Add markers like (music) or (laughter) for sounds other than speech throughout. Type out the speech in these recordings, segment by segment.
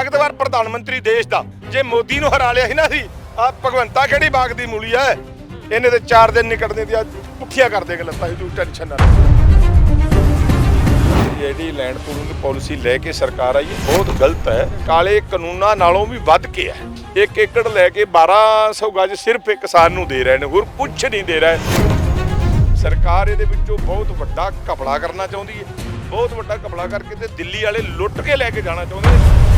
ਤਾਕਤਵਰ ਪ੍ਰਧਾਨ ਮੰਤਰੀ ਦੇਸ਼ ਦਾ। ਜੇ ਮੋਦੀ ਨੂੰ ਹਰਾ ਲਿਆ ਸੀ ਨਾ ਸੀ ਆ ਭਗਵੰਤਾ ਕਿਹੜੀ ਬਾਗ ਦੀ ਮੂਲੀ ਐ ਇਹਨੇ ਤੇ 4 ਦਿਨ ਨਿਕਲਦੇ ਦੀਆਂ ਪੁੱਠੀਆਂ ਕਰ ਦੇਗੇ ਸੀ ਤੂੰ ਟੈਨਸ਼ਨ ਨਾ ਜਿਹੜੀ ਲੈਂਡ ਪੂਲਿੰਗ ਪਾਲਿਸੀ ਲੈ ਕੇ ਸਰਕਾਰ ਆਈ, ਬਹੁਤ ਗਲਤ ਹੈ। ਕਾਲੇ ਕਾਨੂੰਨਾਂ ਨਾਲੋਂ ਵੀ ਵੱਧ ਕੇ ਹੈ। ਇੱਕ ਏਕੜ ਲੈ ਕੇ 1200 ਗਜ ਸਿਰਫ ਇੱਕ ਕਿਸਾਨ ਨੂੰ ਦੇ ਰਹੇ ਨੇ, ਹੋਰ ਕੁਝ ਨਹੀਂ ਦੇ ਰਹੇ। ਸਰਕਾਰ ਇਹਦੇ ਵਿੱਚੋਂ ਬਹੁਤ ਵੱਡਾ ਘਪਲਾ ਕਰਨਾ ਚਾਹੁੰਦੀ ਹੈ। ਬਹੁਤ ਵੱਡਾ ਘਪਲਾ ਕਰਕੇ ਤੇ ਦਿੱਲੀ ਵਾਲੇ ਲੁੱਟ ਕੇ ਲੈ ਕੇ ਜਾਣਾ ਚਾਹੁੰਦੇ ਨੇ।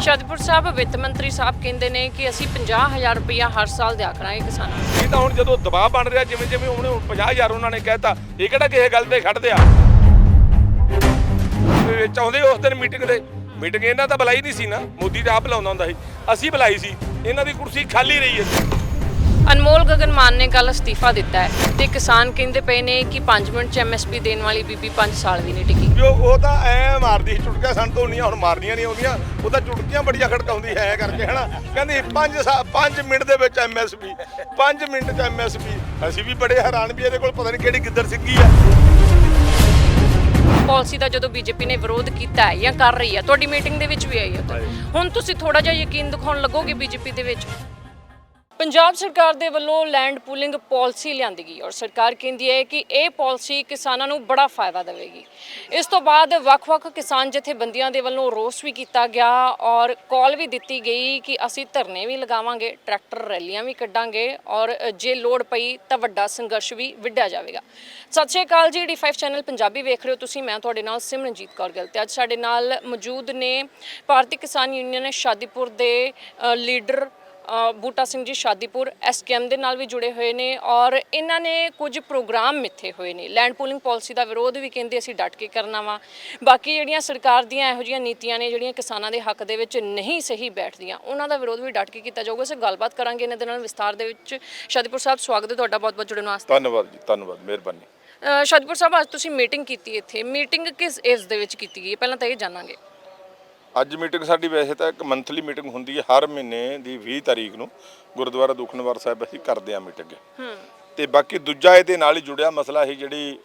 ਸ਼ਾਦੀਪੁਰ ਸਾਹਿਬ ਵਿੱਤ ਮੰਤਰੀ ਸਾਹਿਬ ਕਹਿੰਦੇ ਨੇ ਕਿ ਅਸੀਂ 50000 ਰੁਪਇਆ ਹਰ ਸਾਲ ਦਿਆ ਕਰਾਂਗੇ ਕਿਸਾਨਾਂ ਨੂੰ। ਇਹ ਤਾਂ ਹੁਣ ਜਦੋਂ ਦਬਾਅ ਬਣ ਰਿਹਾ ਜਿਵੇਂ ਜਿਵੇਂ ਉਹਨੇ 50000 ਉਹਨਾਂ ਨੇ ਕਹਿਤਾ, ਇਹ ਕਿਹੜਾ ਕਿਸੇ ਗੱਲ ਤੇ ਖੜਦੇ ਆ? ਇਹ ਚਾਹੁੰਦੇ ਉਸ ਦਿਨ ਮੀਟਿੰਗ ਦੇ। ਮੀਟਿੰਗ ਇਹਨਾਂ ਤਾਂ ਬੁਲਾਈ ਨਹੀਂ ਸੀ ਨਾ, ਮੋਦੀ ਤਾਂ ਆਪ ਬੁਲਾਉਂਦਾ ਹੁੰਦਾ ਸੀ। ਅਸੀਂ ਬੁਲਾਈ ਸੀ, ਇਹਨਾਂ ਦੀ ਕੁਰਸੀ ਖਾਲੀ ਰਹੀ ਹੈ। ਅਨਮੋਲ ਗਗਨ ਮਾਨ ਨੇ ਕੱਲ ਅਸਤੀਫਾ ਦਿੱਤਾ ਹੈ ਤੇ ਕਿਸਾਨ ਕਹਿੰਦੇ ਪਏ ਨੇ ਕਿ 5 ਮਿੰਟ ਚ ਐਮਐਸਪੀ ਦੇਣ ਵਾਲੀ ਬੀਬੀ 5 ਸਾਲ ਵੀ ਨਹੀਂ ਟਿਕੀ। ਜੋ ਉਹ ਤਾਂ ਐ ਮਾਰਦੀ ਸੀ ਚੁਟਕੀਆਂ ਸਾਨੂੰ ਤੋਂ ਨਹੀਂ ਹੁਣ ਮਾਰਨੀਆਂ ਨਹੀਂ ਆਉਂਦੀਆਂ। ਉਹ ਤਾਂ ਚੁਟਕੀਆਂ ਬੜੀਆਂ ਖੜਕਾਉਂਦੀ ਹੈ ਕਰਕੇ ਹਨਾ। ਕਹਿੰਦੀ 5 5 ਮਿੰਟ ਦੇ ਵਿੱਚ ਐਮਐਸਪੀ 5 ਮਿੰਟ ਚ ਐਮਐਸਪੀ ਅਸੀਂ ਵੀ ਬੜੇ ਹੈਰਾਨ ਵੀ ਇਹਦੇ ਕੋਲ ਪਤਾ ਨਹੀਂ ਕਿਹੜੀ ਗਿੱਦੜ ਸਿੱਗੀ ਆ। ਪਾਲਿਸੀ ਦਾ ਜਦੋਂ ਬੀਜੇਪੀ ਨੇ ਵਿਰੋਧ ਕੀਤਾ ਹੈ ਜਾਂ ਕਰ ਰਹੀ ਹੈ ਤੁਹਾਡੀ ਮੀਟਿੰਗ ਦੇ ਵਿੱਚ ਵੀ ਆਈ ਹੈ। ਹੁਣ ਤੁਸੀਂ ਥੋੜਾ ਜਿਹਾ ਯਕੀਨ ਦਿਖਾਉਣ ਲੱਗੋਗੇ ਬੀਜੇਪੀ ਦੇ ਵਿੱਚ? ਪੰਜਾਬ ਸਰਕਾਰ ਦੇ ਵੱਲੋਂ ਲੈਂਡ ਪੂਲਿੰਗ ਪਾਲਿਸੀ ਲਿਆਂਦੀ ਗਈ ਔਰ ਸਰਕਾਰ ਕਹਿੰਦੀ ਹੈ ਕਿ ਇਹ ਪਾਲਿਸੀ ਕਿਸਾਨਾਂ ਨੂੰ ਬੜਾ ਫਾਇਦਾ ਦੇਵੇਗੀ। ਇਸ ਤੋਂ ਬਾਅਦ ਵੱਖ-ਵੱਖ ਕਿਸਾਨ ਜਥੇਬੰਦੀਆਂ ਦੇ ਵੱਲੋਂ ਰੋਸ ਵੀ ਕੀਤਾ ਗਿਆ ਔਰ ਕਾਲ ਵੀ ਦਿੱਤੀ ਗਈ ਕਿ ਅਸੀਂ ਧਰਨੇ ਵੀ ਲਗਾਵਾਂਗੇ ਟਰੈਕਟਰ ਰੈਲੀਆਂ ਵੀ ਕੱਢਾਂਗੇ ਔਰ ਜੇ ਲੋੜ ਪਈ ਤਾਂ ਵੱਡਾ ਸੰਘਰਸ਼ ਵੀ ਵਿੱਢਿਆ ਜਾਵੇਗਾ। ਸਤਿ ਸ਼੍ਰੀ ਅਕਾਲ ਜੀ ਡੀ5 ਚੈਨਲ ਪੰਜਾਬੀ ਵੇਖ ਰਹੇ ਹੋ ਤੁਸੀਂ, ਮੈਂ ਤੁਹਾਡੇ ਨਾਲ ਸਿਮਰਨਜੀਤ ਕੌਰ ਗਿੱਲ ਤੇ ਅੱਜ ਸਾਡੇ ਨਾਲ ਮੌਜੂਦ ਨੇ ਭਾਰਤੀ ਕਿਸਾਨ ਯੂਨੀਅਨ ਸ਼ਾਦੀਪੁਰ ਦੇ ਲੀਡਰ ਬੂਟਾ ਸਿੰਘ ਜੀ ਸ਼ਾਦੀਪੁਰ ਐਸਕੇਐਮ ਦੇ ਨਾਲ ਵੀ ਜੁੜੇ ਹੋਏ ਨੇ ਔਰ ਇਹਨਾਂ ਨੇ ਕੁਝ ਪ੍ਰੋਗਰਾਮ ਮਿੱਥੇ ਹੋਏ ਨੇ। ਲੈਂਡ ਪੂਲਿੰਗ ਪਾਲਿਸੀ ਦਾ ਵਿਰੋਧ ਵੀ ਕਹਿੰਦੇ ਅਸੀਂ ਡਟ ਕੇ ਕਰਨਾ ਵਾ। ਬਾਕੀ ਜਿਹੜੀਆਂ ਸਰਕਾਰ ਦੀਆਂ ਇਹੋ ਜਿਹੀਆਂ ਨੀਤੀਆਂ ਨੇ ਜਿਹੜੀਆਂ ਕਿਸਾਨਾਂ ਦੇ ਹੱਕ ਦੇ ਵਿੱਚ ਨਹੀਂ ਸਹੀ ਬੈਠਦੀਆਂ ਉਹਨਾਂ ਦਾ ਵਿਰੋਧ ਵੀ ਡਟ ਕੇ ਕੀਤਾ ਜਾਊਗਾ। ਸੋ ਗੱਲਬਾਤ ਕਰਾਂਗੇ ਇਹਨਾਂ ਦੇ ਨਾਲ ਵਿਸਤਾਰ ਦੇ ਵਿੱਚ। ਸ਼ਾਦੀਪੁਰ ਸਾਹਿਬ ਸਵਾਗਤ ਹੈ ਤੁਹਾਡਾ ਬਹੁਤ ਬਹੁਤ ਜੁੜਨ ਵਾਸਤੇ। ਧੰਨਵਾਦ ਜੀ ਧੰਨਵਾਦ ਮਿਹਰਬਾਨੀ। ਸ਼ਾਦੀਪੁਰ ਸਾਹਿਬ ਅੱਜ ਤੁਸੀਂ ਮੀਟਿੰਗ ਕੀਤੀ ਇੱਥੇ। ਮੀਟਿੰਗ ਕਿਸ ਇਸ ਦੇ ਵਿੱਚ ਕੀਤੀ ਗਈ ਹੈ? ਪਹਿਲਾਂ ਤਾਂ ਇਹ ਜਾਣਾਂਗੇ। ਅੱਜ ਮੀਟਿੰਗ ਸਾਡੀ ਵੈਸੇ ਤਾਂ ਇੱਕ ਮੰਥਲੀ ਮੀਟਿੰਗ ਹੁੰਦੀ ਹੈ ਹਰ ਮਹੀਨੇ ਦੀ 20 ਤਾਰੀਖ ਨੂੰ ਗੁਰਦੁਆਰਾ ਦੁਖਨਵਾਰ ਸਾਹਿਬ ਅਸੀਂ ਕਰਦੇ ਹਾਂ ਮੀਟਿੰਗ। ਹੂੰ। ਤੇ ਬਾਕੀ ਦੂਜਾ ਇਹਦੇ ਨਾਲ ਹੀ ਜੁੜਿਆ ਮਸਲਾ ਸੀ ਜਿਹੜੀ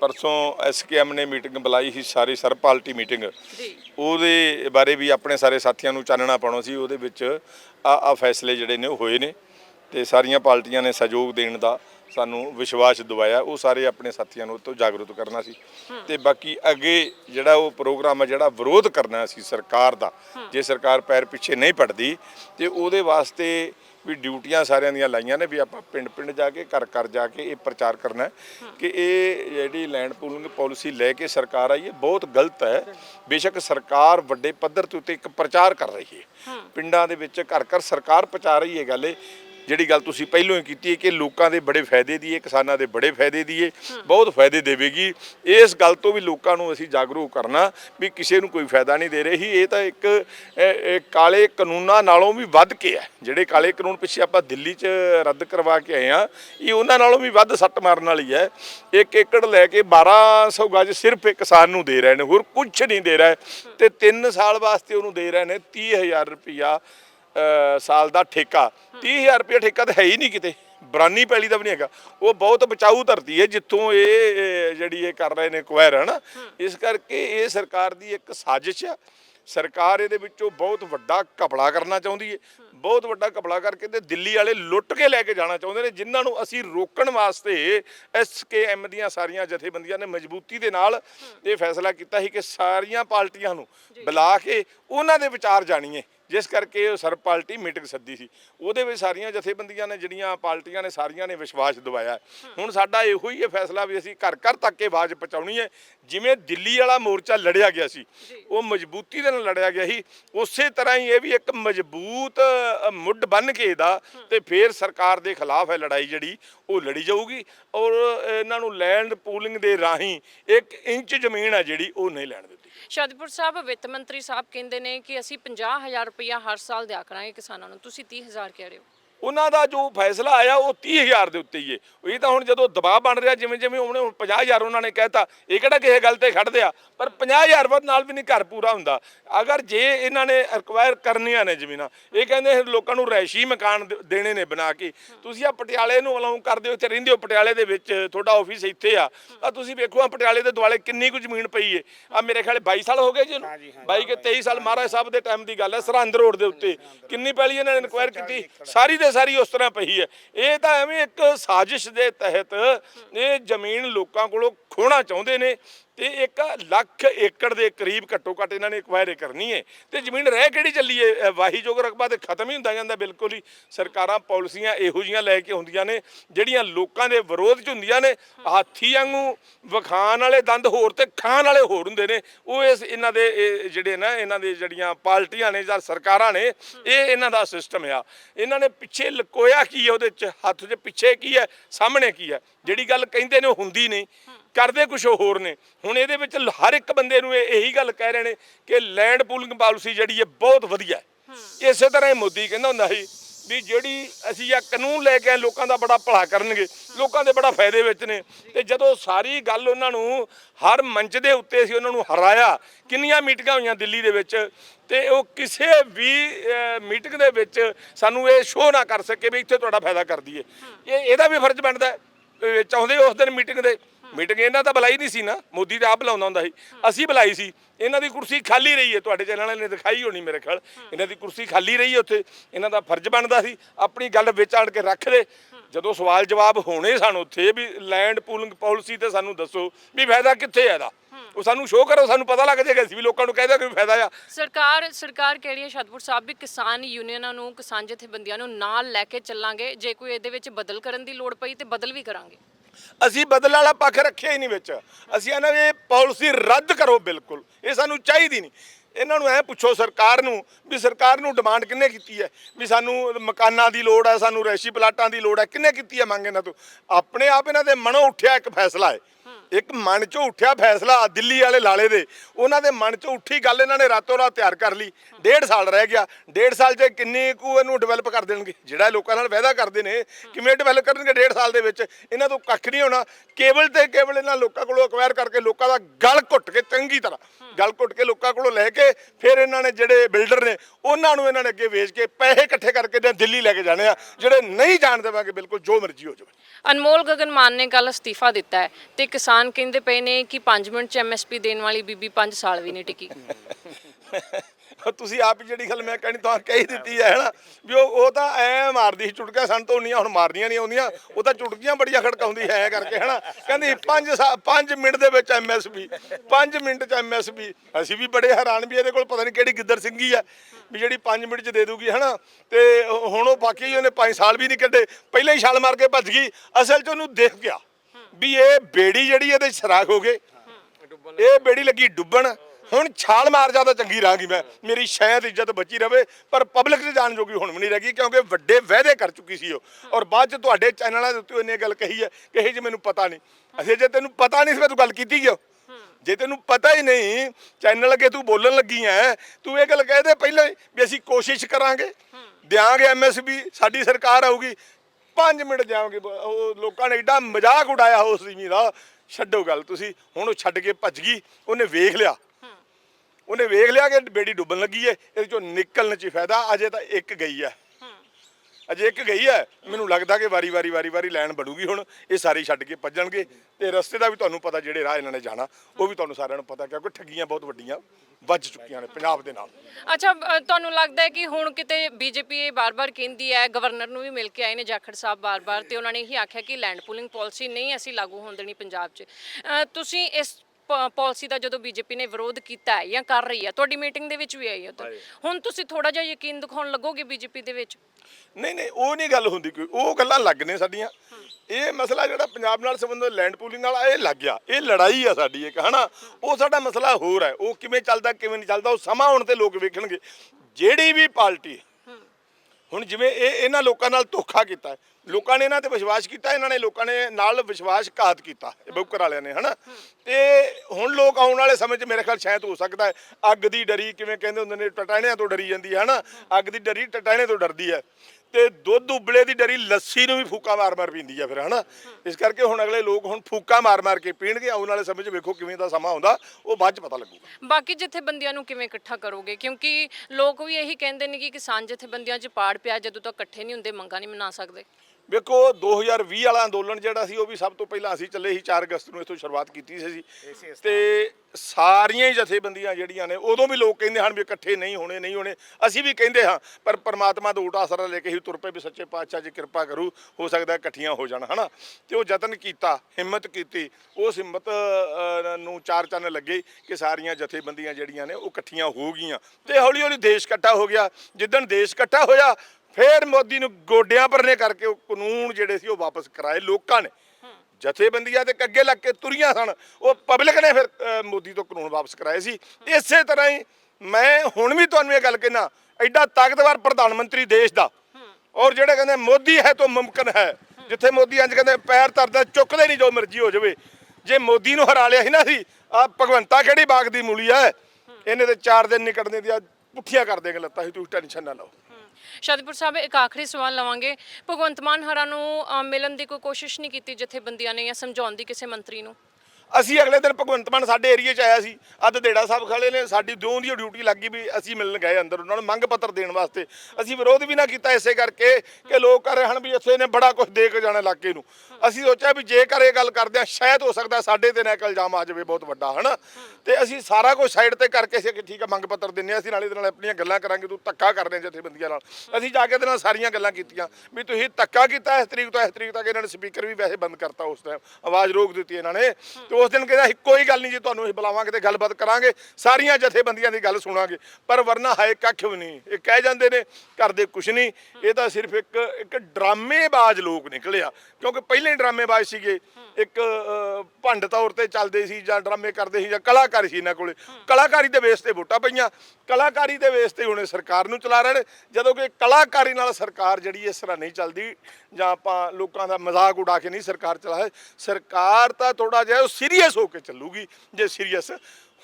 ਪਰਸੋਂ ਐਸਕੇਐਮ ਨੇ ਮੀਟਿੰਗ ਬੁਲਾਈ ਸੀ ਸਾਰੀ ਸਰ ਪਾਰਟੀ ਮੀਟਿੰਗ। ਜੀ। ਉਹਦੇ ਬਾਰੇ ਵੀ ਆਪਣੇ ਸਾਰੇ ਸਾਥੀਆਂ ਨੂੰ ਚਾਨਣਾ ਪਾਉਣਾ ਸੀ ਉਹਦੇ ਵਿੱਚ ਆ ਆ ਫੈਸਲੇ ਜਿਹੜੇ ਨੇ ਉਹ ਹੋਏ ਨੇ। ਤੇ ਸਾਰੀਆਂ ਪਾਰਟੀਆਂ ਨੇ ਸਹਿਯੋਗ ਦੇਣ ਦਾ। ਸਾਨੂੰ ਵਿਸ਼ਵਾਸ ਦਿਵਾਇਆ ਉਹ ਸਾਰੇ ਆਪਣੇ ਸਾਥੀਆਂ ਨੂੰ ਤੋਂ ਜਾਗਰੂਕ ਕਰਨਾ ਸੀ। ਤੇ ਬਾਕੀ ਅੱਗੇ ਜਿਹੜਾ ਉਹ ਪ੍ਰੋਗਰਾਮ ਹੈ ਜਿਹੜਾ ਵਿਰੋਧ ਕਰਨਾ ਸੀ ਸਰਕਾਰ ਦਾ ਜੇ ਸਰਕਾਰ ਪੈਰ ਪਿੱਛੇ ਨਹੀਂ ਪੜਦੀ ਤੇ ਉਹਦੇ ਵਾਸਤੇ ਵੀ ਡਿਊਟੀਆਂ ਸਾਰਿਆਂ ਦੀਆਂ ਲਾਈਆਂ ਨੇ ਵੀ ਆਪਾਂ ਪਿੰਡ ਪਿੰਡ ਜਾ ਕੇ ਘਰ ਘਰ ਜਾ ਕੇ ਇਹ ਪ੍ਰਚਾਰ ਕਰਨਾ ਕਿ ਇਹ ਜਿਹੜੀ ਲੈਂਡ ਪੂਲਿੰਗ ਪਾਲਿਸੀ ਲੈ ਕੇ ਸਰਕਾਰ ਆਈ ਹੈ ਬਹੁਤ ਗਲਤ ਹੈ। ਬੇਸ਼ੱਕ ਸਰਕਾਰ ਵੱਡੇ ਪੱਧਰ ਤੇ ਉੱਤੇ ਇੱਕ ਪ੍ਰਚਾਰ ਕਰ ਰਹੀ ਹੈ। ਪਿੰਡਾਂ ਦੇ ਵਿੱਚ ਘਰ ਘਰ ਸਰਕਾਰ ਪਹੁੰਚਾ ਰਹੀ ਹੈ ਗੱਲ ਇਹ। ਜਿਹੜੀ ਗੱਲ ਤੁਸੀਂ ਪਹਿਲਾਂ ਹੀ ਕੀਤੀ ਹੈ ਕਿ ਲੋਕਾਂ ਦੇ ਬੜੇ ਫਾਇਦੇ ਦੀ ਹੈ ਕਿਸਾਨਾਂ ਦੇ ਬੜੇ ਫਾਇਦੇ ਦੀ ਹੈ ਬਹੁਤ ਫਾਇਦੇ ਦੇਵੇਗੀ। ਇਸ ਗੱਲ ਤੋਂ ਵੀ ਲੋਕਾਂ ਨੂੰ ਅਸੀਂ ਜਾਗਰੂਕ ਕਰਨਾ ਵੀ ਕਿਸੇ ਨੂੰ ਕੋਈ ਫਾਇਦਾ ਨਹੀਂ ਦੇ ਰਹੀ। ਇਹ ਤਾਂ ਇੱਕ ਕਾਲੇ ਕਾਨੂੰਨਾਂ ਨਾਲੋਂ ਵੀ ਵੱਧ ਕੇ ਹੈ। ਜਿਹੜੇ ਕਾਲੇ ਕਾਨੂੰਨ ਪਿੱਛੇ ਆਪਾਂ ਦਿੱਲੀ 'ਚ ਰੱਦ ਕਰਵਾ ਕੇ ਆਏ ਆ ਇਹ ਉਹਨਾਂ ਨਾਲੋਂ ਵੀ ਵੱਧ ਸੱਟ ਮਾਰਨ ਵਾਲੀ ਹੈ। ਇੱਕ ਏਕੜ ਲੈ ਕੇ 1200 ਗਜ ਸਿਰਫ ਇੱਕ ਕਿਸਾਨ ਨੂੰ ਦੇ ਰਹੇ ਨੇ ਹੋਰ ਕੁਝ ਨਹੀਂ ਦੇ ਰਹੇ। ਤੇ 3 ਸਾਲ ਵਾਸਤੇ ਉਹਨੂੰ ਦੇ ਰਹੇ ਨੇ 30000 ਰੁਪਇਆ ਅ, ਸਾਲ ਦਾ ਠੇਕਾ। 30000 ਰੁਪਏ ਠੇਕਾ ਤਾਂ ਹੈ ਹੀ ਨਹੀਂ ਕਿਤੇ। ਬਰਾਨੀ ਪੈਲੀ ਦਾ ਵੀ ਨਹੀਂ ਹੈਗਾ। ਉਹ ਬਹੁਤ ਬਚਾਊ ਧਰਤੀ ਹੈ ਜਿੱਥੋਂ ਇਹ ਜਿਹੜੀ ਇਹ ਕਰ ਰਹੇ ਨੇ ਕੁਐਰ ਹੈ। ਨਾ ਇਸ ਕਰਕੇ ਇਹ ਸਰਕਾਰ ਦੀ ਇੱਕ ਸਾਜ਼ਿਸ਼ ਆ। ਸਰਕਾਰ ਇਹਦੇ ਵਿੱਚੋਂ ਬਹੁਤ ਵੱਡਾ ਘਪਲਾ ਕਰਨਾ ਚਾਹੁੰਦੀ ਹੈ। ਬਹੁਤ ਵੱਡਾ ਘਪਲਾ ਕਰਕੇ ਤੇ ਦਿੱਲੀ ਵਾਲੇ ਲੁੱਟ ਕੇ ਲੈ ਕੇ ਜਾਣਾ ਚਾਹੁੰਦੇ ਨੇ ਜਿਨ੍ਹਾਂ ਨੂੰ ਅਸੀਂ ਰੋਕਣ ਵਾਸਤੇ ਐਸਕੇਐਮ ਦੀਆਂ ਸਾਰੀਆਂ ਜਥੇਬੰਦੀਆਂ ਨੇ ਮਜ਼ਬੂਤੀ ਦੇ ਨਾਲ ਇਹ ਫੈਸਲਾ ਕੀਤਾ ਸੀ ਕਿ ਸਾਰੀਆਂ ਪਾਰਟੀਆਂ ਨੂੰ ਬੁਲਾ ਕੇ ਉਹਨਾਂ ਦੇ ਵਿਚਾਰ ਜਾਣੀਏ। ਜਿਸ ਕਰਕੇ ਉਹ ਸਰ ਪਾਰਟੀ ਮੀਟਿੰਗ ਸੱਦੀ ਸੀ। ਉਹਦੇ ਵਿੱਚ ਸਾਰੀਆਂ ਜਥੇਬੰਦੀਆਂ ਨੇ ਜਿਹੜੀਆਂ ਪਾਰਟੀਆਂ ਨੇ ਸਾਰੀਆਂ ਨੇ ਵਿਸ਼ਵਾਸ ਦਿਵਾਇਆ। ਹੁਣ ਸਾਡਾ ਇਹੋ ਹੀ ਹੈ ਫੈਸਲਾ ਵੀ ਅਸੀਂ ਘਰ ਘਰ ਤੱਕ ਇਹ ਆਵਾਜ਼ ਪਹੁੰਚਾਉਣੀ ਹੈ ਜਿਵੇਂ ਦਿੱਲੀ ਵਾਲਾ ਮੋਰਚਾ ਲੜਿਆ ਗਿਆ ਸੀ। ਉਹ ਮਜ਼ਬੂਤੀ ਦੇ ਨਾਲ ਲੜਿਆ ਗਿਆ ਸੀ। ਉਸੇ ਤਰ੍ਹਾਂ ਹੀ ਇਹ ਵੀ ਇੱਕ ਮਜ਼ਬੂਤ ਮੁੱਢ ਬੰਨ ਕੇ ਇਹਦਾ ਤੇ ਫੇਰ ਸਰਕਾਰ ਦੇ ਖਿਲਾਫ ਹੈ ਲੜਾਈ ਜਿਹੜੀ ਉਹ ਲੜੀ ਜਾਊਗੀ। ਔਰ ਇਹਨਾਂ ਨੂੰ ਲੈਂਡ ਪੂਲਿੰਗ ਦੇ ਰਾਹੀਂ ਇੱਕ ਇੰਚ ਜ਼ਮੀਨ ਹੈ ਜਿਹੜੀ ਉਹ ਨਹੀਂ ਲੈਣ ਦਿੱਤੀ। ਸ਼ਾਦੀਪੁਰ ਸਾਹਿਬ ਵਿੱਤ ਮੰਤਰੀ ਸਾਹਿਬ ਕਹਿੰਦੇ ਨੇ ਕਿ ਅਸੀਂ 50000 ਰੁਪਇਆ ਹਰ ਸਾਲ ਦਿਆ ਕਰਾਂਗੇ ਕਿਸਾਨਾਂ ਨੂੰ। ਤੁਸੀਂ 30000 ਕਹਿ ਰਹੇ ਹੋ। ਉਹਨਾਂ ਦਾ ਜੋ ਫੈਸਲਾ ਆਇਆ ਉਹ 30000 ਦੇ ਉੱਤੇ ਹੀ ਹੈ ਇਹ ਤਾਂ ਹੁਣ ਜਦੋਂ ਦਬਾਅ ਬਣ ਰਿਹਾ ਜਿਵੇਂ ਜਿਵੇਂ ਉਹਨੇ ਹੁਣ 50000 ਉਹਨਾਂ ਨੇ ਕਹਿਤਾ ਇਹ ਕਿਹੜਾ ਕਿਸੇ ਗੱਲ ਤੇ ਖੜਦੇ ਆ? ਪਰ 50000 ਵੱਧ ਨਾਲ ਵੀ ਨਹੀਂ ਘਰ ਪੂਰਾ ਹੁੰਦਾ। ਅਗਰ ਜੇ ਇਹਨਾਂ ਨੇ ਐਕਵਾਇਰ ਕਰਨੀਆਂ ਨੇ ਜ਼ਮੀਨਾਂ ਇਹ ਕਹਿੰਦੇ ਲੋਕਾਂ ਨੂੰ ਰੈਸ਼ੀ ਮਕਾਨ ਦੇਣੇ ਨੇ ਬਣਾ ਕੇ। ਤੁਸੀਂ ਆ ਪਟਿਆਲੇ ਨੂੰ ਅਲਾਉ ਕਰਦੇ ਹੋ ਇੱਥੇ ਰਹਿੰਦੇ ਹੋ ਪਟਿਆਲੇ ਦੇ ਵਿੱਚ ਤੁਹਾਡਾ ਆਫਿਸ ਇੱਥੇ ਆ। ਆ ਤੁਸੀਂ ਵੇਖੋ ਆ ਪਟਿਆਲੇ ਦੇ ਦੁਆਲੇ ਕਿੰਨੀ ਕੁ ਜ਼ਮੀਨ ਪਈ ਏ। ਆ ਮੇਰੇ ਖਿਆਲੇ 22 ਸਾਲ ਹੋ ਗਏ ਜੀ ਇਹਨੂੰ? 22 ਕੇ 23 ਸਾਲ ਮਹਾਰਾਜ ਸਾਹਿਬ ਦੇ ਟਾਈਮ ਦੀ ਗੱਲ ਹੈ ਸਰਹੰਦ ਰੋਡ ਦੇ ਉੱਤੇ। ਕਿੰਨੀ ਪੈਲੀ ਇਹਨਾਂ ਨੇ ਇਨਕੁਆਇਰ ਕੀਤੀ? ਸਾਰੀ ਦੇ ਸਾਰੀ ਉਸ ਤਰ੍ਹਾਂ ਪਈ ਹੈ। ਇਹ ਤਾਂ ਐਵੇਂ ਇੱਕ ਸਾਜ਼ਿਸ਼ ਦੇ ਤਹਿਤ ਇਹ ਜ਼ਮੀਨ ਲੋਕਾਂ ਕੋਲੋਂ ਖੋਣਾ ਚਾਹੁੰਦੇ ਨੇ ਤੇ ਇੱਕ ਲੱਖ ਏਕੜ ਦੇ ਕਰੀਬ ਘੱਟੋ ਘੱਟ ਇਹਨਾਂ ਨੇ ਐਕਵਾਇਰ ਕਰਨੀ ਹੈ। ਤੇ ਜ਼ਮੀਨ ਰਹਿ ਕਿਹੜੀ ਚੱਲੀ ਹੈ? ਵਾਹੀਯੋਗ ਰਕਬਾ ਤੇ ਖਤਮ ਹੀ ਹੁੰਦਾ ਜਾਂਦਾ ਬਿਲਕੁਲ ਹੀ। ਸਰਕਾਰਾਂ ਪਾਲਿਸੀਆਂ ਇਹੋ ਜੀਆਂ ਲੈ ਕੇ ਹੁੰਦੀਆਂ ਨੇ, ਜਿਹੜੀਆਂ ਲੋਕਾਂ ਦੇ ਵਿਰੋਧ 'ਚ ਹੁੰਦੀਆਂ ਨੇ। ਹਾਥੀ ਵਾਂਗੂ ਵਿਖਾਣ ਵਾਲੇ ਦੰਦ ਹੋਰ ਤੇ ਖਾਣ ਵਾਲੇ ਹੋਰ ਹੁੰਦੇ ਨੇ। ਉਹ ਇਸ ਇਹਨਾਂ ਦੇ ਜਿਹੜੇ ਨਾ ਇਹਨਾਂ ਦੇ ਜਿਹੜੀਆਂ ਪਾਰਟੀਆਂ ਨੇ ਜਾਂ ਸਰਕਾਰਾਂ ਨੇ, ਇਹ ਇਹਨਾਂ ਦਾ ਸਿਸਟਮ ਆ। ਇਹਨਾਂ ਨੇ ਪਿੱਛੇ ਲਕੋਇਆ ਕੀ ਹੈ ਉਹਦੇ 'ਚ? ਹੱਥ ਦੇ ਪਿੱਛੇ ਕੀ ਹੈ? ਸਾਹਮਣੇ ਕੀ ਹੈ? ਜਿਹੜੀ ਗੱਲ ਕਹਿੰਦੇ ਨੇ ਉਹ ਹੁੰਦੀ ਨਹੀਂ। ਕਰਦੇ ਕੁਝ ਹੋਰ ਨੇ। ਹੁਣ ਇਹਦੇ ਵਿੱਚ ਹਰ ਇੱਕ ਬੰਦੇ ਨੂੰ ਇਹ- ਇਹੀ ਗੱਲ ਕਹਿ ਰਹੇ ਨੇ ਕਿ ਲੈਂਡ ਪੂਲਿੰਗ ਪਾਲਿਸੀ ਜਿਹੜੀ ਹੈ ਬਹੁਤ ਵਧੀਆ ਹੈ। ਇਸੇ ਤਰ੍ਹਾਂ ਹੀ ਮੋਦੀ ਕਹਿੰਦਾ ਹੁੰਦਾ ਸੀ ਵੀ ਜਿਹੜੀ ਅਸੀਂ ਆ ਕਾਨੂੰਨ ਲੈ ਕੇ ਆਏ, ਲੋਕਾਂ ਦਾ ਬੜਾ ਭਲਾ ਕਰਨਗੇ। ਲੋਕਾਂ ਦੇ ਬੜਾ ਫਾਇਦੇ ਵਿੱਚ ਨੇ। ਤੇ ਜਦੋਂ ਸਾਰੀ ਗੱਲ ਉਹਨਾਂ ਨੂੰ ਹਰ ਮੰਚ ਦੇ ਉੱਤੇ ਅਸੀਂ ਉਹਨਾਂ ਨੂੰ ਹਰਾਇਆ, ਕਿੰਨੀਆਂ ਮੀਟਿੰਗਾਂ ਹੋਈਆਂ ਦਿੱਲੀ ਦੇ ਵਿੱਚ, ਤੇ ਉਹ ਕਿਸੇ ਵੀ ਮੀਟਿੰਗ ਦੇ ਵਿੱਚ ਸਾਨੂੰ ਇਹ ਸ਼ੋਅ ਨਾ ਕਰ ਸਕੇ ਵੀ ਇੱਥੇ ਤੁਹਾਡਾ ਫਾਇਦਾ ਕਰਦੀ ਹੈ ਇਹ, ਇਹਦਾ ਵੀ ਫਰਜ਼ ਬਣਦਾ ਚਾਹੁੰਦੇ ਉਸ ਦਿਨ ਮੀਟਿੰਗ ਦੇ। ਮੀਟਿੰਗ ਇਹਨਾਂ ਤਾਂ ਬੁਲਾਈ ਨਹੀਂ ਸੀ ਨਾ। ਮੋਦੀ ਤਾਂ ਆਪ ਬੁਲਾਉਂਦਾ ਹੁੰਦਾ ਸੀ। ਅਸੀਂ ਬੁਲਾਈ ਸੀ। ਇਹਨਾਂ ਦੀ ਕੁਰਸੀ ਖਾਲੀ ਰਹੀ ਹੈ। ਤੁਹਾਡੇ ਚੈਨਲ ਵਾਲੇ ਨੇ ਦਿਖਾਈ ਹੋਣੀ ਮੇਰੇ ਖਿਆਲ। ਇਹਨਾਂ ਦੀ ਕੁਰਸੀ ਖਾਲੀ ਰਹੀ ਹੈ ਉੱਥੇ। ਇਹਨਾਂ ਦਾ ਫਰਜ਼ ਬਣਦਾ ਸੀ। ਆਪਣੀ ਗੱਲ ਵਿੱਚ ਆਣ ਕੇ ਰੱਖ ਦੇ। ਜਦੋਂ ਸਵਾਲ ਜਵਾਬ ਹੋਣੇ ਸਨ ਉੱਥੇ ਵੀ ਲੈਂਡ ਪੂਲਿੰਗ ਪਾਲਿਸੀ ਤੇ ਸਾਨੂੰ ਦੱਸੋ ਵੀ ਫਾਇਦਾ ਕਿੱਥੇ ਹੈ ਇਹਦਾ। ਉਹ ਸਾਨੂੰ ਸ਼ੋਅ ਕਰੋ, ਸਾਨੂੰ ਪਤਾ ਲੱਗ ਜਾਏਗਾ। ਅਸੀਂ ਵੀ ਲੋਕਾਂ ਨੂੰ ਕਹਿ ਦਿਆ ਕਿ ਫਾਇਦਾ ਆ। ਸਰਕਾਰ ਸਰਕਾਰ ਕਹਿ ਰਹੀ ਹੈ? ਸ਼ਤਪੁਰ ਸਾਹਿਬ ਵੀ ਕਿਸਾਨ ਯੂਨੀਅਨਾਂ ਨੂੰ, ਕਿਸਾਨ ਜਥੇਬੰਦੀਆਂ ਨੂੰ ਨਾਲ ਲੈ ਕੇ ਚੱਲਾਂਗੇ। ਜੇ ਕੋਈ ਇਹਦੇ ਵਿੱਚ ਬਦਲ ਕਰਨ ਦੀ ਲੋੜ ਪਈ ਤੇ ਬਦਲ ਵੀ ਕਰਾਂਗੇ। ਅਸੀਂ ਬਦਲ ਵਾਲਾ ਪੱਖ ਰੱਖਿਆ ਹੀ ਨਹੀਂ ਵਿੱਚ। ਅਸੀਂ ਇਹਨਾਂ ਇਹ ਪਾਲਿਸੀ ਰੱਦ ਕਰੋ ਬਿਲਕੁਲ। ਇਹ ਸਾਨੂੰ ਚਾਹੀਦੀ ਨਹੀਂ। ਇਹਨਾਂ ਨੂੰ ਐ ਪੁੱਛੋ, ਸਰਕਾਰ ਨੂੰ ਵੀ ਸਰਕਾਰ ਨੂੰ ਡਿਮਾਂਡ ਕਿੰਨੇ ਕੀਤੀ ਹੈ? ਵੀ ਸਾਨੂੰ ਮਕਾਨਾਂ ਦੀ ਲੋੜ ਹੈ, ਸਾਨੂੰ ਰੈਸ਼ੀ ਪਲਾਟਾਂ ਦੀ ਲੋੜ ਹੈ, ਕਿੰਨੇ ਕੀਤੀ ਹੈ ਮੰਗ ਇਹਨਾਂ ਤੋਂ? ਆਪਣੇ ਆਪ ਇਹਨਾਂ ਦੇ ਮਨੋਂ ਉੱਠਿਆ ਇੱਕ ਫੈਸਲਾ ਹੈ। ਇੱਕ ਮਨ ਚੋਂ ਉੱਠਿਆ ਫੈਸਲਾ ਦਿੱਲੀ ਵਾਲੇ ਲਾਲੇ ਦੇ। ਉਹਨਾਂ ਦੇ ਮਨ ਚੋਂ ਉੱਠੀ ਗੱਲ ਇਹਨਾਂ ਨੇ ਰਾਤੋਂ ਰਾਤ ਤਿਆਰ ਕਰ ਲਈ। ਡੇਢ ਸਾਲ ਰਹਿ ਗਿਆ। ਡੇਢ ਸਾਲ 'ਚ ਕਿੰਨੀ ਕੁ ਇਹਨੂੰ ਡਿਵੈਲਪ ਕਰ ਦੇਣਗੇ? ਜਿਹੜਾ ਲੋਕਾਂ ਨਾਲ ਵਾਅਦਾ ਕਰਦੇ ਨੇ, ਕਿਵੇਂ ਡਿਵੈਲਪ ਕਰਨਗੇ ਡੇਢ ਸਾਲ ਦੇ ਵਿੱਚ? ਇਹਨਾਂ ਤੋਂ ਕੱਖ ਨਹੀਂ ਹੋਣਾ। ਕੇਵਲ ਤੇ ਕੇਵਲ ਇਹਨਾਂ ਲੋਕਾਂ ਕੋਲੋਂ ਅਕਵਾਇਰ ਕਰਕੇ ਲੋਕਾਂ ਦਾ ਗਲ ਘੁੱਟ ਕੇ ਚੰਗੀ ਤਰ੍ਹਾਂ। ਗਲ ਘੁੱਟ ਕੇ ਲੋਕਾਂ ਕੋਲੋਂ ਲੈ ਕੇ ਫਿਰ ਇਹਨਾਂ ਨੇ ਜਿਹੜੇ ਬਿਲਡਰ ਨੇ ਉਹਨਾਂ ਨੂੰ ਇਹਨਾਂ ਨੇ ਅੱਗੇ ਵੇਚ ਕੇ ਪੈਸੇ ਇਕੱਠੇ ਕਰਕੇ ਇਹਨਾਂ ਦਿੱਲੀ ਲੈ ਕੇ ਜਾਣੇ ਆ ਜਿਹੜੇ ਨਹੀਂ ਜਾਣ ਦੇਵਾਂਗੇ ਬਿਲਕੁਲ ਜੋ ਮਰਜ਼ੀ ਹੋ ਜਾਵੇ। ਅਨਮੋਲ ਗਗਨ ਮਾਨ ਨੇ ਕੱਲ ਅਸਤੀਫਾ ਦਿੱਤਾ ਹੈ ਤੇ ਕਿਸਾਨ ਕਹਿੰਦੇ ਪਏ ਨੇ ਕਿ 5 ਮਿੰਟ ਚ ਐਮਐਸਪੀ ਦੇਣ ਵਾਲੀ ਬੀਬੀ 5 ਸਾਲ ਵੀ ਨਹੀਂ ਟਿਕੀ। (laughs) ਤੁਸੀਂ ਆਪ ਜਿਹੜੀ ਗੱਲ ਮੈਂ ਕਹਿਣੀ, ਤਾਂ ਕਹੀ ਦਿੱਤੀ ਹੈ, ਹਨਾ? ਵੀ ਉਹ ਉਹ ਤਾਂ ਐ ਮਾਰਦੀ ਸੀ, ਚੁਟਕੀਆਂ ਸਾਨੂੰ ਤਾਂ ਉਨੀਆਂ, ਹੁਣ ਮਾਰਨੀਆਂ ਨਹੀਂ ਆਉਂਦੀਆਂ। ਉਹ ਤਾਂ ਚੁਟਕੀਆਂ ਬੜੀਆਂ ਖੜਕਾਉਂਦੀ ਹੈ ਕਰਕੇ, ਹਨਾ? ਕਹਿੰਦੀ 5 5 ਮਿੰਟ ਦੇ ਵਿੱਚ ਐਮਐਸਪੀ 5 ਮਿੰਟ ਚ ਐਮਐਸਪੀ ਅਸੀਂ ਵੀ ਬੜੇ ਹੈਰਾਨ ਵੀ ਇਹਦੇ ਕੋਲ ਪਤਾ ਨਹੀਂ ਕਿਹੜੀ ਗਿੱਦੜ ਸਿੰਘੀ ਆ, ਵੀ ਜਿਹੜੀ 5 ਮਿੰਟ ਚ ਦੇ ਦੂਗੀ, ਹਨਾ? ਤੇ ਹੁਣ ਉਹ ਬਾਕੀ ਉਹਨੇ 5 ਸਾਲ ਵੀ ਨਹੀਂ ਕੱਢੇ। ਪਹਿਲਾਂ ਹੀ ਛਾਲ ਮਾਰ ਕੇ ਭੱਜ ਗਈ। ਅਸਲ ਚ ਉਹਨੂੰ ਦੇਖ ਗਿਆ ਵੀ ਇਹ ਬੇੜੀ ਜਿਹੜੀ ਇਹਦੇ 'ਚ ਸਰਾਖ ਹੋ ਗਏ। ਇਹ ਬੇੜੀ ਲੱਗੀ ਡੁੱਬਣ। ਹੁਣ ਛਾਲ ਮਾਰ ਜ਼ਿਆਦਾ ਚੰਗੀ ਰਾਂਗੀ ਮੈਂ। ਮੇਰੀ ਸ਼ਾਇਦ ਇੱਜ਼ਤ ਬਚੀ ਰਵੇ, ਪਰ ਪਬਲਿਕ 'ਚ ਜਾਣ ਜੋਗੀ ਹੁਣ ਵੀ ਨਹੀਂ ਰਹਿ ਗਈ, ਕਿਉਂਕਿ ਵੱਡੇ ਵਾਅਦੇ ਕਰ ਚੁੱਕੀ ਸੀ ਉਹ। ਔਰ ਬਾਅਦ 'ਚ ਤੁਹਾਡੇ ਚੈਨਲਾਂ ਦੇ ਉੱਤੇ ਉਹਨੇ ਗੱਲ ਕਹੀ ਹੈ ਕਿ ਇਹ ਜੀ ਮੈਨੂੰ ਪਤਾ ਨਹੀਂ। ਅਸੀਂ ਜੇ ਤੈਨੂੰ ਪਤਾ ਨਹੀਂ ਸੀ ਮੈਂ ਤੂੰ ਗੱਲ ਕੀਤੀ ਕਿਉਂ? ਜੇ ਤੈਨੂੰ ਪਤਾ ਹੀ ਨਹੀਂ ਚੈਨਲ ਅੱਗੇ ਤੂੰ ਬੋਲਣ ਲੱਗੀ ਐ, ਤੂੰ ਇਹ ਗੱਲ ਕਹਿ ਦੇ ਪਹਿਲਾਂ ਹੀ ਵੀ ਅਸੀਂ ਕੋਸ਼ਿਸ਼ ਕਰਾਂਗੇ। ਦਿਆਂਗੇ ਐਮਐਸਪੀ ਸਾਡੀ ਸਰਕਾਰ ਆਊਗੀ 5 ਮਿੰਟ ਜਾਵਾਂਗੇ ਉਹ ਲੋਕਾਂ ਨੇ ਐਡਾ ਮਜ਼ਾਕ ਉਡਾਇਆ ਉਸ ਦੀ ਦਾ। ਛੱਡੋ ਗੱਲ ਤੁਸੀਂ, ਹੁਣ ਉਹ ਛੱਡ ਕੇ ਭੱਜ ਗਈ, ਉਹਨੇ ਵੇਖ ਲਿਆ। ਉਹਨੇ ਵੇਖ ਲਿਆ ਕਿ ਬੇੜੀ ਡੁੱਬਣ ਲੱਗੀ ਏ ਇਹਦੇ ਚੋਂ ਨਿਕਲਣ 'ਚ ਹੀ ਫਾਇਦਾ ਅਜੇ ਤਾਂ ਇੱਕ ਗਈ ਹੈ ਅਜੇ ਇੱਕ ਗਈ ਹੈ ਮੈਨੂੰ ਲੱਗਦਾ ਕਿ ਵਾਰੀ ਵਾਰੀ ਵਾਰੀ ਵਾਰੀ ਲਾਈਨ ਬਣੂਗੀ ਹੁਣ ਇਹ ਸਾਰੇ ਛੱਡ ਕੇ ਭੱਜਣਗੇ ਤੇ ਰਸਤੇ ਦਾ ਵੀ ਤੁਹਾਨੂੰ ਪਤਾ ਜਿਹੜੇ ਰਾਹ ਇਹਨਾਂ ਨੇ ਜਾਣਾ ਉਹ ਵੀ ਤੁਹਾਨੂੰ ਸਾਰਿਆਂ ਨੂੰ ਪਤਾ ਕਿਉਂਕਿ ਠੱਗੀਆਂ ਬਹੁਤ ਵੱਡੀਆਂ ਵੱਜ ਚੁੱਕੀਆਂ ਨੇ ਪੰਜਾਬ ਦੇ ਨਾਲ। ਅੱਛਾ ਅ, ਤੁਹਾਨੂੰ ਲੱਗਦਾ ਹੈ ਕਿ ਹੁਣ ਕਿਤੇ ਬੀਜੇਪੀ ਇਹ ਬਾਰ-ਬਾਰ ਕਹਿੰਦੀ ਹੈ ਗਵਰਨਰ ਨੂੰ ਵੀ ਮਿਲ ਕੇ ਆਏ ਨੇ ਜਾਖੜ ਸਾਹਿਬ ਬਾਰ-ਬਾਰ ਤੇ ਉਹਨਾਂ ਨੇ ਇਹੀ ਆਖਿਆ ਕਿ ਲੈਂਡ ਪੂਲਿੰਗ ਪਾਲਿਸੀ ਨਹੀਂ ਅਸੀਂ ਲਾਗੂ ਹੋਣ ਦੇਣੀ ਪੰਜਾਬ 'ਚ। ਅ, ਤੁਸੀਂ ਇਸ ਪਾਲਿਸੀ ਦਾ ਜਦੋਂ ਬੀਜੇਪੀ ਨੇ ਵਿਰੋਧ ਕੀਤਾ ਹੈ ਜਾਂ ਕਰ ਰਹੀ ਹੈ ਤੁਹਾਡੀ ਮੀਟਿੰਗ ਦੇ ਵਿੱਚ ਵੀ ਆਈ ਹੈ। ਹੁਣ ਤੁਸੀਂ ਥੋੜਾ ਜਿਹਾ ਯਕੀਨ ਦਿਖਾਉਣ ਲੱਗੋਗੇ ਬੀਜੇਪੀ ਦੇ ਵਿੱਚ? ਨਹੀਂ ਨਹੀਂ ਉਹ ਨਹੀਂ ਗੱਲ ਹੁੰਦੀ ਕੋਈ। ਉਹ ਗੱਲਾਂ ਲੱਗ ਨੇ ਸਾਡੀਆਂ। ਇਹ ਮਸਲਾ ਜਿਹੜਾ ਪੰਜਾਬ ਨਾਲ ਸੰਬੰਧਿਤ ਲੈਂਡ ਪੂਲਿੰਗ ਵਾਲਾ ਇਹ ਲੱਗ ਗਿਆ। ਇਹ ਲੜਾਈ ਆ ਸਾਡੀ ਇੱਕ ਹਨਾ? ਉਹ ਸਾਡਾ ਮਸਲਾ ਹੋਰ ਹੈ। ਉਹ ਕਿਵੇਂ ਚੱਲਦਾ ਕਿਵੇਂ ਨਹੀਂ ਚੱਲਦਾ ਉਹ ਸਮਾਂ ਆਉਣ ਤੇ ਲੋਕ ਵੇਖਣਗੇ। ਜਿਹੜੀ ਵੀ ਪਾਰਟੀ ਹੁਣ ਜਿਵੇਂ ਇਹ ਇਹਨਾਂ ਲੋਕਾਂ ਨਾਲ ਧੋਖਾ ਕੀਤਾ ਲੋਕਾਂ ਨੇ ਇਹਨਾਂ ਤੇ ਵਿਸ਼ਵਾਸ ਕੀਤਾ ਇਹਨਾਂ ਨੇ ਲੋਕਾਂ ਨੇ ਨਾਲ ਵਿਸ਼ਵਾਸਘਾਤ ਕੀਤਾ ਇਹ ਬੁੱਕਰ ਵਾਲਿਆਂ ਨੇ ਹਨਾ? ਤੇ ਹੁਣ ਲੋਕ ਆਉਣ ਵਾਲੇ ਸਮੇਂ 'ਚ ਮੇਰੇ ਖਿਆਲ ਸ਼ਾਇਦ ਹੋ ਸਕਦਾ ਹੈ ਅੱਗ ਦੀ ਡਰੀ ਕਿਵੇਂ ਕਹਿੰਦੇ ਹੁੰਦੇ ਨੇ ਟਟਾਣਿਆਂ ਤੋਂ ਡਰੀ ਜਾਂਦੀ ਹੈ ਹਨਾ? ਅੱਗ ਦੀ ਡਰੀ ਟਟਾਣੇ ਤੋਂ ਡਰਦੀ ਹੈ। ਤੇ ਦੁੱਧ ਉਬਲੇ ਦੀ ਡਰੀ ਲੱਸੀ ਨੂੰ ਵੀ ਫੂਕਾ ਮਾਰ-ਮਾਰ ਪੀਂਦੀ ਆ ਫਿਰ ਹਨਾ? ਇਸ ਕਰਕੇ ਹੁਣ ਅਗਲੇ ਲੋਕ ਹੁਣ ਫੂਕਾ ਮਾਰ-ਮਾਰ ਕੇ ਪੀਣਗੇ ਆਉਣ ਵਾਲੇ ਸਮੇਂ 'ਚ ਵੇਖੋ ਕਿਵੇਂ ਦਾ ਸਮਾਂ ਆਉਂਦਾ ਉਹ ਬਾਅਦ 'ਚ ਪਤਾ ਲੱਗੂਗਾ। ਬਾਕੀ ਜਥੇਬੰਦੀਆਂ ਨੂੰ ਕਿਵੇਂ ਇਕੱਠਾ ਕਰੋਗੇ? ਕਿਉਂਕਿ ਲੋਕ ਵੀ ਇਹੀ ਕਹਿੰਦੇ ਨੇ ਕਿ ਕਿਸਾਨ ਜਥੇਬੰਦੀਆਂ 'ਚ ਪਾੜ ਪਿਆ ਜਦੋਂ ਤੱਕ ਇਕੱਠੇ ਨਹੀਂ ਹੁੰਦੇ ਮੰਗਾਂ ਨਹੀਂ ਮਨਾ ਸਕਦੇ। ਵੇਖੋ 2020 ਵਾਲਾ ਅੰਦੋਲਨ ਜਿਹੜਾ ਸੀ ਉਹ ਵੀ ਸਭ ਤੋਂ ਪਹਿਲਾਂ ਅਸੀਂ ਚੱਲੇ ਸੀ 4 ਅਗਸਤ ਨੂੰ ਇਥੋਂ ਸ਼ੁਰੂਆਤ ਕੀਤੀ ਸੀ ਤੇ ਸਾਰੀਆਂ ਹੀ ਜਥੇਬੰਦੀਆਂ ਜਿਹੜੀਆਂ ਨੇ ਉਦੋਂ ਵੀ ਲੋਕ ਕਹਿੰਦੇ ਹਨ ਵੀ ਇਕੱਠੇ ਨਹੀਂ ਹੋਣੇ ਨਹੀਂ ਹੋਣੇ। ਅਸੀਂ ਵੀ ਕਹਿੰਦੇ ਹਾਂ ਪਰ ਪਰਮਾਤਮਾ ਦਾ ਊਟ ਆਸਰਾ ਲੈ ਕੇ ਹੀ ਤੁਰ ਪਏ ਵੀ ਸੱਚੇ ਪਾਤਸ਼ਾਹ ਜੀ ਕਿਰਪਾ ਕਰੂ ਹੋ ਸਕਦਾ ਇਕੱਠੀਆਂ ਹੋ ਜਾਣ ਹਨਾ? ਤੇ ਉਹ ਯਤਨ ਕੀਤਾ ਹਿੰਮਤ ਕੀਤੀ। ਉਸ ਹਿੰਮਤ ਨੂੰ ਚਾਰ ਚੰਨ ਲੱਗੇ ਕਿ ਸਾਰੀਆਂ ਜਥੇਬੰਦੀਆਂ ਜਿਹੜੀਆਂ ਨੇ ਉਹ ਇਕੱਠੀਆਂ ਹੋ ਗਈਆਂ। ਤੇ ਹੌਲੀ ਹੌਲੀ ਦੇਸ਼ ਇਕੱਠਾ ਹੋ ਗਿਆ। ਜਿੱਦਣ ਦੇਸ਼ ਇਕੱਠਾ ਹੋਇਆ ਫੇਰ ਮੋਦੀ ਨੂੰ ਗੋਡਿਆਂ ਭਰਨੇ ਕਰਕੇ ਉਹ ਕਾਨੂੰਨ ਜਿਹੜੇ ਸੀ ਉਹ ਵਾਪਸ ਕਰਾਏ ਲੋਕਾਂ ਨੇ। ਜਥੇਬੰਦੀਆਂ ਤੇ ਅੱਗੇ ਲੱਗ ਕੇ ਤੁਰੀਆਂ ਸਨ। ਉਹ ਪਬਲਿਕ ਨੇ ਫਿਰ ਅਹ, ਮੋਦੀ ਤੋਂ ਕਾਨੂੰਨ ਵਾਪਸ ਕਰਾਏ ਸੀ। ਇਸੇ ਤਰ੍ਹਾਂ ਹੀ ਮੈਂ ਹੁਣ ਵੀ ਤੁਹਾਨੂੰ ਇਹ ਗੱਲ ਕਹਿਣਾ ਐਡਾ ਤਾਕਤਵਰ ਪ੍ਰਧਾਨ ਮੰਤਰੀ ਦੇਸ਼ ਦਾ ਔਰ ਜਿਹੜੇ ਕਹਿੰਦੇ ਮੋਦੀ ਹੈ ਤਾਂ ਮੁਮਕਿਨ ਹੈ ਜਿੱਥੇ ਮੋਦੀ ਇੰਜ ਕਹਿੰਦੇ ਪੈਰ ਧਰਦਾ ਚੁੱਕਦੇ ਨਹੀਂ ਜੋ ਮਰਜ਼ੀ ਹੋ ਜਾਵੇ। ਜੇ ਮੋਦੀ ਨੂੰ ਹਰਾ ਲਿਆ ਸੀ ਨਾ ਸੀ ਆ ਭਗਵੰਤਾ ਕਿਹੜੀ ਬਾਗ ਦੀ ਮੂਲੀ ਹੈ ਇਹਨੇ ਤੇ 4 ਦਿਨ ਨਿਕਲਣੇ ਦੀਆਂ ਪੁੱਠੀਆਂ ਕਰ ਦੇਗੇ ਲੱਤਾਂ ਸੀ ਤੁਸੀਂ ਟੈਨਸ਼ਨ ਨਾ ਲਓ। ਸ਼ਾਦੀਪੁਰ ਸਾਹਿਬ ਇੱਕ ਆਖਰੀ ਸਵਾਲ ਲਵਾਂਗੇ। ਭਗਵੰਤ ਮਾਨ ਹਰਾਂ ਨੂੰ ਅ, ਮਿਲਣ ਦੀ ਕੋਈ ਕੋਸ਼ਿਸ਼ ਨਹੀਂ ਕੀਤੀ ਜਥੇਬੰਦੀਆਂ ਨੇ ਜਾਂ ਸਮਝਾਉਣ ਦੀ ਕਿਸੇ ਮੰਤਰੀ ਨੂੰ? ਅਸੀਂ ਅਗਲੇ ਦਿਨ ਭਗਵੰਤ ਮਾਨ ਸਾਡੇ ਏਰੀਏ 'ਚ ਆਇਆ ਸੀ ਅੱਧ ਦੇੜਾ ਸਾਹਿਬ ਖੜੇ ਨੇ, ਸਾਡੀ ਦੋਹਾਂ ਦੀ ਡਿਊਟੀ ਲੱਗੀ ਵੀ ਅਸੀਂ ਮਿਲਣ ਗਏ ਅੰਦਰ, ਉਹਨਾਂ ਨੂੰ ਮੰਗ ਪੱਤਰ ਦੇਣ ਵਾਸਤੇ। ਅਸੀਂ ਵਿਰੋਧ ਵੀ ਨਾ ਕੀਤਾ ਇਸੇ ਕਰਕੇ ਕਿ ਲੋਕ ਕਰ ਰਹੇ ਹਨ ਵੀ ਇੱਥੇ ਨੇ ਬੜਾ ਕੁਝ ਦੇ ਕੇ ਜਾਣਾ ਇਲਾਕੇ ਨੂੰ। ਅਸੀਂ ਸੋਚਿਆ ਵੀ ਜੇਕਰ ਇਹ ਗੱਲ ਕਰਦੇ ਆ ਸ਼ਾਇਦ ਹੋ ਸਕਦਾ ਸਾਡੇ ਤੇ ਨਾ ਇੱਕ ਇਲਜ਼ਾਮ ਆ ਜਾਵੇ ਬਹੁਤ ਵੱਡਾ, ਹਨਾ? ਤੇ ਅਸੀਂ ਸਾਰਾ ਕੁਝ ਸਾਈਡ ਤੇ ਕਰਕੇ ਅਸੀਂ ਕਿ ਠੀਕ ਆ, ਮੰਗ ਪੱਤਰ ਦਿੰਨੇ ਆ ਅਸੀਂ ਨਾਲੇ ਦੇ ਨਾਲ ਆਪਣੀਆਂ ਗੱਲਾਂ ਕਰਾਂਗੇ, ਤੂੰ ਧੱਕਾ ਕਰਦੇ ਜਥੇਬੰਦੀਆਂ ਨਾਲ। ਅਸੀਂ ਜਾ ਕੇ ਇਹਦੇ ਨਾਲ ਸਾਰੀਆਂ ਗੱਲਾਂ ਕੀਤੀਆਂ, ਵੀ ਤੁਸੀਂ ਧੱਕਾ ਕੀਤਾ ਇਸ ਤਰੀਕ ਤੋਂ, ਇਸ ਤਰੀਕ ਤੱਕ ਇਹਨਾਂ ਨੇ ਸਪੀਕਰ ਵੀ ਵੈਸੇ ਬੰਦ ਕਰਤਾ ਉਸ ਟਾਈਮ ਆਵਾਜ਼ ਰੋਕ ਦਿੱਤੀ ਇਹਨਾਂ ਨੇ, ਤੇ ਉਸ ਦਿਨ ਕਹਿੰਦਾ ਕੋਈ ਗੱਲ ਨਹੀਂ ਜੀ, ਤੁਹਾਨੂੰ ਅਸੀਂ ਬੁਲਾਵਾਂਗੇ ਤੇ ਗੱਲਬਾਤ ਕਰਾਂਗੇ, ਸਾਰੀਆਂ ਜਥੇਬੰਦੀਆਂ ਦੀ ਗੱਲ ਸੁਣਾਂਗੇ। ਪਰ ਵਰਨਾ ਹਾਏ, ਕੱਖ ਵੀ ਨਹੀਂ। ਇਹ ਕਹਿ ਜਾਂਦੇ ਨੇ ਕਰਦੇ ਕੁਛ ਨਹੀਂ। ਇਹ ਤਾਂ ਸਿਰਫ ਇੱਕ ਇੱਕ ਡਰਾਮੇਬਾਜ਼ ਲੋਕ ਨਿਕਲਿਆ। ਕਿਉਂਕਿ ਪਹਿਲੇ ਹੀ ਡਰਾਮੇਬਾਜ਼ ਸੀਗੇ। ਇੱਕ ਭੰਡ ਤੌਰ ਤੇ ਚੱਲਦੇ ਸੀ ਜਾਂ ਡਰਾਮੇ ਕਰਦੇ ਸੀ ਜਾਂ ਕਲਾਕਾਰ ਸੀ ਇਹਨਾਂ ਕੋਲੇ। ਕਲਾਕਾਰੀ ਦੇ ਬੇਸ ਤੇ ਵੋਟਾਂ ਪਈਆਂ। ਕਲਾਕਾਰੀ ਦੇ ਬੇਸ ਤੇ ਹੁਣੇ ਸਰਕਾਰ ਨੂੰ ਚਲਾ ਰਹੇ ਨੇ ਜਦੋਂ ਕਿ ਕਲਾਕਾਰੀ ਨਾਲ ਸਰਕਾਰ ਜਿਹੜੀ ਇਸ ਤਰ੍ਹਾਂ ਨਹੀਂ ਚੱਲਦੀ ਜਾਂ ਆਪਾਂ ਲੋਕਾਂ ਦਾ ਮਜ਼ਾਕ ਉਡਾ ਕੇ ਨਹੀਂ ਸਰਕਾਰ ਚਲਾਏ ਸਰਕਾਰ ਤਾਂ ਥੋੜਾ ਜਿਹਾ ਸੀਰੀਅਸ ਹੋ ਕੇ ਚੱਲੂਗੀ ਜੇ ਸੀਰੀਅਸ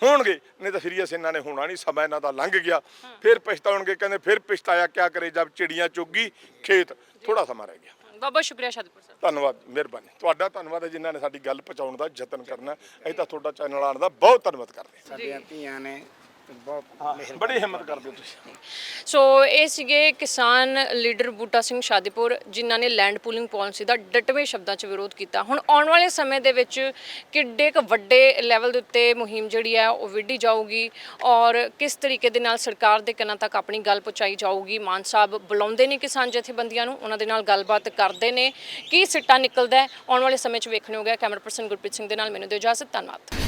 ਹੋਣਗੇ ਨਹੀਂ ਤਾਂ ਸੀਰੀਅਸ ਇਹਨਾਂ ਨੇ ਹੋਣਾ ਨਹੀਂ ਸਮਾਂ ਇਹਨਾਂ ਦਾ ਲੰਘ ਗਿਆ। ਫਿਰ ਪਛਤਾਉਣਗੇ ਕਹਿੰਦੇ ਫਿਰ ਪਛਤਾਇਆ ਕਿਆ ਕਰੇ ਜਦ ਚਿੜੀਆਂ ਚੁੱਗੀ ਖੇਤ ਥੋੜਾ ਸਮਾਂ ਰਹਿ ਗਿਆ। ਬਾਬਾ ਸ਼ੁਕਰੀਆ ਸ਼ਾਦੀਪੁਰ ਸਾਹਿਬ। ਧੰਨਵਾਦ ਮਿਹਰਬਾਨੀ। ਤੁਹਾਡਾ ਧੰਨਵਾਦ ਹੈ ਜਿਨ੍ਹਾਂ ਨੇ ਸਾਡੀ ਗੱਲ ਪਹੁੰਚਾਉਣ ਦਾ ਯਤਨ ਕਰਨਾ ਅਸੀਂ ਤਾਂ ਤੁਹਾਡਾ ਚੈਨਲ ਆਉਣ ਦਾ ਬਹੁਤ ਧੰਨਵਾਦ ਕਰਦੇ ਸਾਡੀਆਂ ਧੀਆਂ ਨੇ ਬਹੁਤ ਬੜੀ ਹਿੰਮਤ ਕਰਦੇ ਹੋ ਤੁਸੀਂ। ਸੋ ਇਹ ਸੀਗੇ ਕਿਸਾਨ ਲੀਡਰ ਬੂਟਾ ਸਿੰਘ ਸ਼ਾਦੀਪੁਰ ਜਿਨ੍ਹਾਂ ਨੇ ਲੈਂਡ ਪੂਲਿੰਗ ਪਾਲਿਸੀ ਦਾ ਡਟਵੇਂ ਸ਼ਬਦਾਂ 'ਚ ਵਿਰੋਧ ਕੀਤਾ। ਹੁਣ ਆਉਣ ਵਾਲੇ ਸਮੇਂ ਦੇ ਵਿੱਚ ਕਿੱਡੇ ਕੁ ਵੱਡੇ ਲੈਵਲ ਦੇ ਉੱਤੇ ਮੁਹਿੰਮ ਜਿਹੜੀ ਹੈ ਉਹ ਵਿੱਢੀ ਜਾਊਗੀ ਔਰ ਕਿਸ ਤਰੀਕੇ ਦੇ ਨਾਲ ਸਰਕਾਰ ਦੇ ਕੰਨਾਂ ਤੱਕ ਆਪਣੀ ਗੱਲ ਪਹੁੰਚਾਈ ਜਾਊਗੀ? ਮਾਨ ਸਾਹਿਬ ਬੁਲਾਉਂਦੇ ਨੇ ਕਿਸਾਨ ਜਥੇਬੰਦੀਆਂ ਨੂੰ? ਉਹਨਾਂ ਦੇ ਨਾਲ ਗੱਲਬਾਤ ਕਰਦੇ ਨੇ। ਕੀ ਸਿੱਟਾ ਨਿਕਲਦਾ ਹੈ? ਆਉਣ ਵਾਲੇ ਸਮੇਂ 'ਚ ਵੇਖਣ ਹੋਗਾ ਕੈਮਰਾ ਪਰਸਨ ਗੁਰਪ੍ਰੀਤ ਸਿੰਘ ਦੇ ਨਾਲ ਮੈਨੂੰ ਦਿਓ ਇਜਾਜ਼ਤ। ਧੰਨਵਾਦ।